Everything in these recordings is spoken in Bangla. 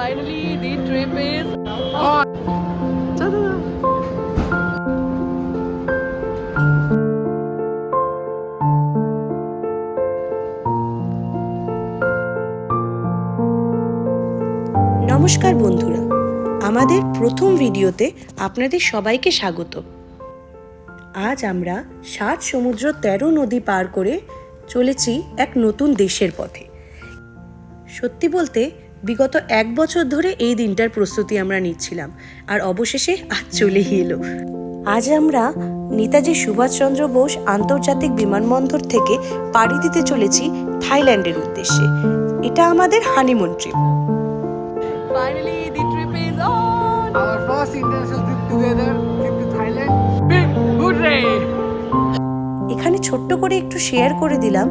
Finally, the trip is on. নমস্কার বন্ধুরা আমাদের প্রথম ভিডিওতে আপনাদের সবাইকে স্বাগত। আজ আমরা সাত সমুদ্র তেরো নদী পার করে চলেছি এক নতুন দেশের পথে। সত্যি বলতে বিগত এক বছর ধরে এই দিনটার প্রস্তুতি আমরা নিচ্ছিলাম আর অবশেষে আজ চলেই এলো আজ আমরা নেতাজি সুভাষচন্দ্র বোস আন্তর্জাতিক বিমানবন্দর থেকে পাড়ি দিতে চলেছি থাইল্যান্ডের উদ্দেশ্যে এটা আমাদের honeymoon trip Finally, the trip is on. Our first international trip together, trip to Thailand. Big hooray! এখানে ছোট্ট করে একটু শেয়ার করে দিলাম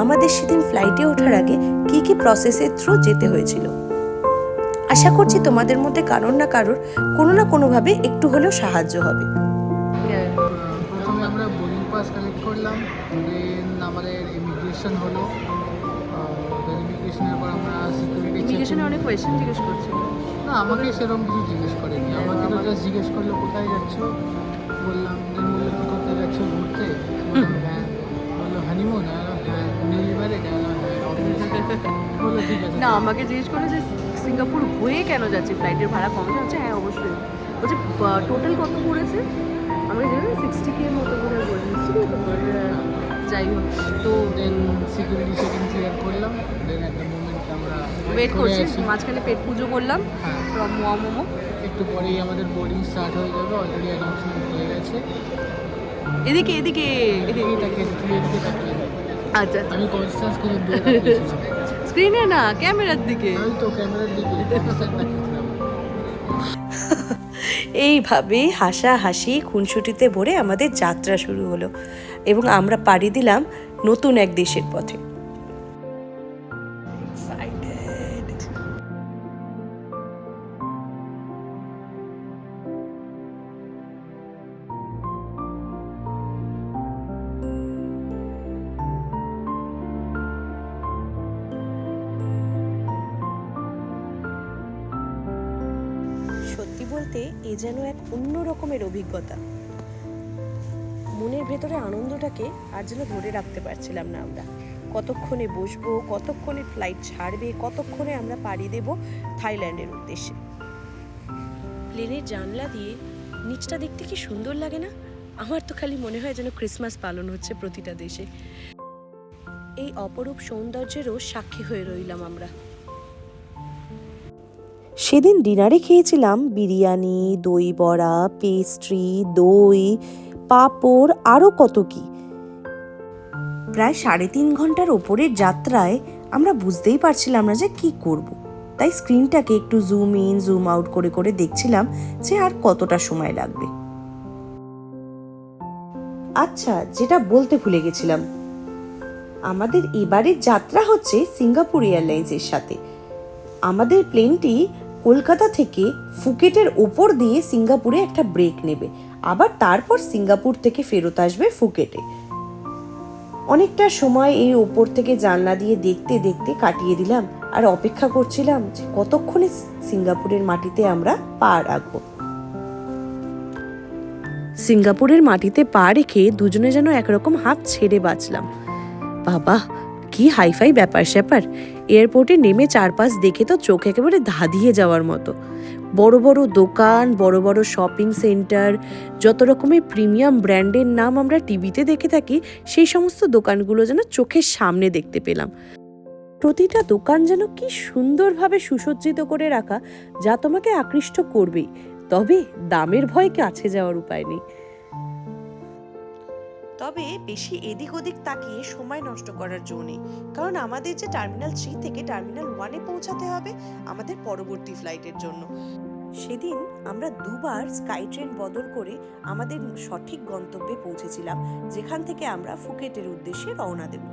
আমাদের সেদিন ফ্লাইটে ওঠার আগে কি কি প্রসেসের থ্রু যেতে হয়েছিল। আশা করছি তোমাদের মধ্যে কারোর না কারোর কোনো না কোনোভাবে একটু হলেও সাহায্য হবে। প্রথমে আমরা বোর্ডিং পাস কালেক্ট করলাম দেন আমাদের ইমিগ্রেশন হলো। ইমিগ্রেশনের পর আমরা সিকিউরিটি ইমিগ্রেশনে অনেক কোয়েশ্চেন জিজ্ঞেস করছিল। না আমাকে সেরকম কিছু জিজ্ঞেস করেনি। আমাকে তো জাস্ট জিজ্ঞেস করল কোথায় যাচ্ছ? বললাম দেন বলল কী করতে যাচ্ছ ঘুরতে? বললাম, হ্যাঁ। বলল হানিমুন হ্যাঁ না আমাকে জিজ্ঞেস করল যে সিঙ্গাপুর হয়ে কেন যাচ্ছে? ফ্লাইটের ভাড়া কম যাচ্ছে হ্যাঁ অবশ্যই। বলছে টোটাল কত পড়েছে? আমি জানি সিক্সটি কে মতো করে যাই হোক। তো দেন সিকিউরিটি চেকিং ক্লিয়ার করলাম। দেন একটা মোমেন্ট আমরা ওয়েট করছি মাঝখানে পেট পুজো করলাম ফ্রম মোয়া মোমো একটু পরেই আমাদের বোর্ডিং স্টার্ট হয়ে যাবে অলরেডি অ্যানাউন্সমেন্ট হয়ে গেছে। এদিকে এদিকে। এদিকে তাকিয়ে দেখ। আচ্ছা। আমি কনস্ট্যান্স করে স্ক্রিনে না ক্যামেরার দিকে। আমি তো ক্যামেরার দিকে এইভাবে হাসাহাসি খুনসুটিতে ভরে আমাদের যাত্রা শুরু হলো এবং আমরা পাড়ি দিলাম নতুন এক দেশের পথে। এ যেন এক অন্য রকমের অভিজ্ঞতা। মনের ভেতরে আনন্দটাকে আর যেন ধরে রাখতে পারছিলাম না আমরা। কতক্ষণে বসবো, কতক্ষণে ফ্লাইট ছাড়বে, কতক্ষণে আমরা পাড়ি দেব থাইল্যান্ডের উদ্দেশ্যে? প্লেনের জানলা দিয়ে নিচটা দেখতে কি সুন্দর লাগে না? আমার তো খালি মনে হয় যেন ক্রিসমাস পালন হচ্ছে প্রতিটা দেশে। এই অপরূপ সৌন্দর্যেরও সাক্ষী হয়ে রইলাম আমরা। সেদিন ডিনারে খেয়েছিলাম বিরিয়ানি, দই বড়া পেস্ট্রি দই, পাঁপড় আরও কত কি। প্রায় সাড়ে তিন ঘণ্টার ওপরের যাত্রায় আমরা বুঝতেই পারছিলাম না যে কি করব। তাই স্ক্রিনটাকে একটু জুম ইন জুম আউট করে করে দেখছিলাম যে আর কতটা সময় লাগবে। আচ্ছা যেটা বলতে ভুলে গেছিলাম। আমাদের এবারের যাত্রা হচ্ছে সিঙ্গাপুর এয়ারলাইন্সের সাথে। আমাদের প্লেনটি কলকাতা থেকে ফুকেটের ওপর দিয়ে সিঙ্গাপুরে একটা ব্রেক নেবে। আবার তারপর সিঙ্গাপুর থেকে ফেরত আসবে ফুকেটে। অনেকটা সময় এই ওপর থেকে জানলা দিয়ে দেখতে দেখতে কাটিয়ে দিলাম আর অপেক্ষা করছিলাম যে কতক্ষণে সিঙ্গাপুরের মাটিতে আমরা পা রাখব। সিঙ্গাপুরের মাটিতে পা রেখে দুজনে যেন একরকম হাত ছেড়ে বাঁচলাম। বাবা, কি হাইফাই ব্যাপার স্যাপার এয়ারপোর্টে নেমে চারপাশ দেখে তো চোখ একেবারে ধাঁধিয়ে যাওয়ার মতো। বড় বড় দোকান, বড় বড় শপিং সেন্টার, যত রকমের প্রিমিয়াম ব্র্যান্ডের নাম আমরা টিভিতে দেখে থাকি, সেই সমস্ত দোকানগুলো যেন চোখের সামনে দেখতে পেলাম। প্রতিটা দোকান যেন কি সুন্দরভাবে সুসজ্জিত করে রাখা, যা তোমাকে আকৃষ্ট করবেই। তবে দামের ভয় কাছে যাওয়ার উপায় নেই। তবে বেশি এদিক ওদিক তাকিয়ে সময় নষ্ট করার জো নেই। কারণ আমাদের যে টার্মিনাল থ্রি থেকে টার্মিনাল ওয়ানে পৌঁছাতে হবে আমাদের পরবর্তী ফ্লাইটের জন্য। সেদিন আমরা দুবার স্কাই ট্রেন বদল করে আমাদের সঠিক গন্তব্যে পৌঁছেছিলাম, যেখান থেকে আমরা ফুকেটের উদ্দেশ্যে রওনা দেব।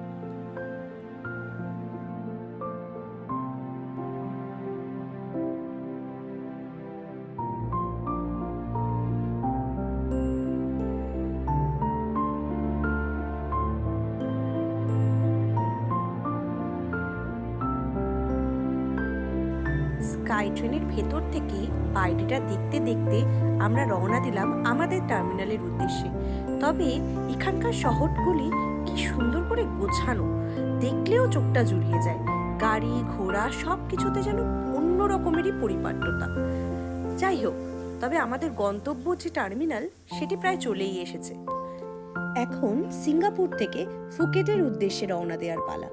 স্কাই ট্রেনের ভেতর থেকে বাইরেটা দেখতে দেখতে আমরা রওনা দিলাম আমাদের টার্মিনালের উদ্দেশ্যে। তবে এখানকার শহরগুলি কি সুন্দর করে গোছানো, দেখলেও চোখটা জুড়িয়ে যায়। গাড়ি, ঘোড়া সব কিছুতে যেন অন্য রকমেরই পরিপাট্যতা। যাই হোক, তবে আমাদের গন্তব্য যে টার্মিনাল, সেটি প্রায় চলেই এসেছে। এখন সিঙ্গাপুর থেকে ফুকেটের উদ্দেশ্যে রওনা দেওয়ার পালা।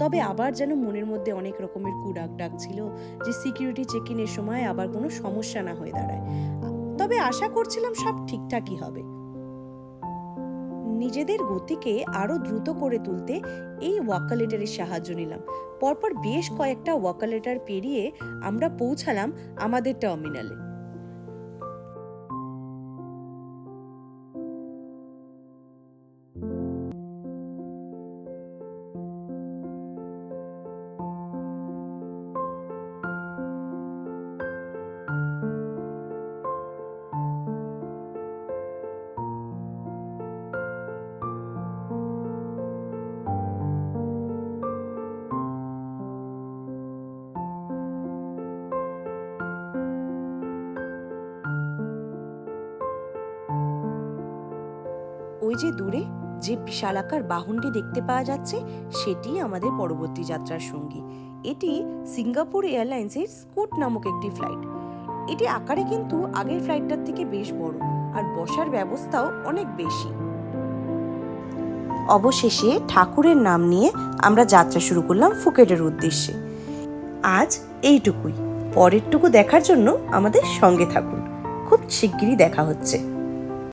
তবে আবার যেন মনের মধ্যে অনেক রকমের কুডাক ডাক ছিল যে সিকিউরিটি চেক ইনের সময় আবার কোনো সমস্যা না হয়ে দাঁড়ায়। তবে আশা করছিলাম সব ঠিকঠাকই হবে। নিজেদের গতিকে আরও দ্রুত করে তুলতে এই ওয়াকালেটারের সাহায্য নিলাম। পরপর বেশ কয়েকটা ওয়াকালেটার পেরিয়ে আমরা পৌঁছালাম আমাদের টার্মিনালে। ওই যে দূরে যে বিশালাকার বাহনটি দেখতে পাওয়া যাচ্ছে, সেটি আমাদের পরবর্তী যাত্রার সঙ্গী। এটি সিঙ্গাপুর এয়ারলাইন্সের স্কুট নামক একটি ফ্লাইট। এটি আকারে কিন্তু আগের ফ্লাইটটার থেকে বেশ বড় আর বসার ব্যবস্থাও অনেক বেশি। অবশেষে ঠাকুরের নাম নিয়ে আমরা যাত্রা শুরু করলাম ফুকেটের উদ্দেশ্যে। আজ এইটুকুই। পরেরটুকু দেখার জন্য আমাদের সঙ্গে থাকুন। খুব শিগগিরই দেখা হচ্ছে।